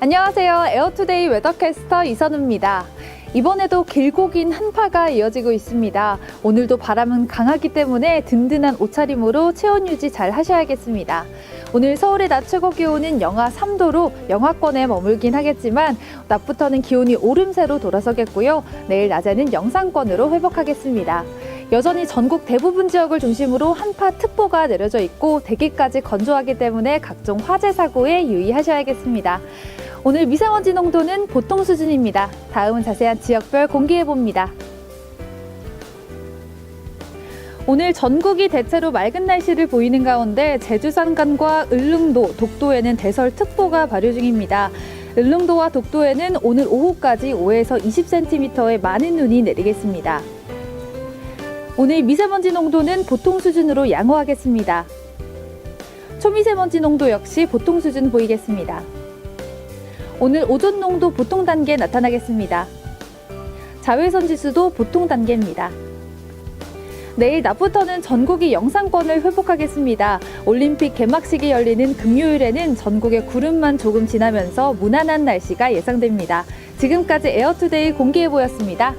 안녕하세요. 에어투데이 웨더캐스터 이선우입니다. 이번에도 길고 긴 한파가 이어지고 있습니다. 오늘도 바람은 강하기 때문에 든든한 옷차림으로 체온 유지 잘 하셔야겠습니다. 오늘 서울의 낮 최고 기온은 영하 3도로 영하권에 머물긴 하겠지만 낮부터는 기온이 오름세로 돌아서겠고요. 내일 낮에는 영상권으로 회복하겠습니다. 여전히 전국 대부분 지역을 중심으로 한파 특보가 내려져 있고 대기까지 건조하기 때문에 각종 화재 사고에 유의하셔야겠습니다. 오늘 미세먼지 농도는 보통 수준입니다. 다음은 자세한 지역별 공개해 봅니다. 오늘 전국이 대체로 맑은 날씨를 보이는 가운데 제주 산간과 을릉도, 독도에는 대설특보가 발효 중입니다. 을릉도와 독도에는 오늘 오후까지 5에서 20cm의 많은 눈이 내리겠습니다. 오늘 미세먼지 농도는 보통 수준으로 양호하겠습니다. 초미세먼지 농도 역시 보통 수준 보이겠습니다. 오늘 오존 농도 보통 단계 나타나겠습니다. 자외선 지수도 보통 단계입니다. 내일 낮부터는 전국이 영상권을 회복하겠습니다. 올림픽 개막식이 열리는 금요일에는 전국에 구름만 조금 지나면서 무난한 날씨가 예상됩니다. 지금까지 에어투데이 공개해 보였습니다.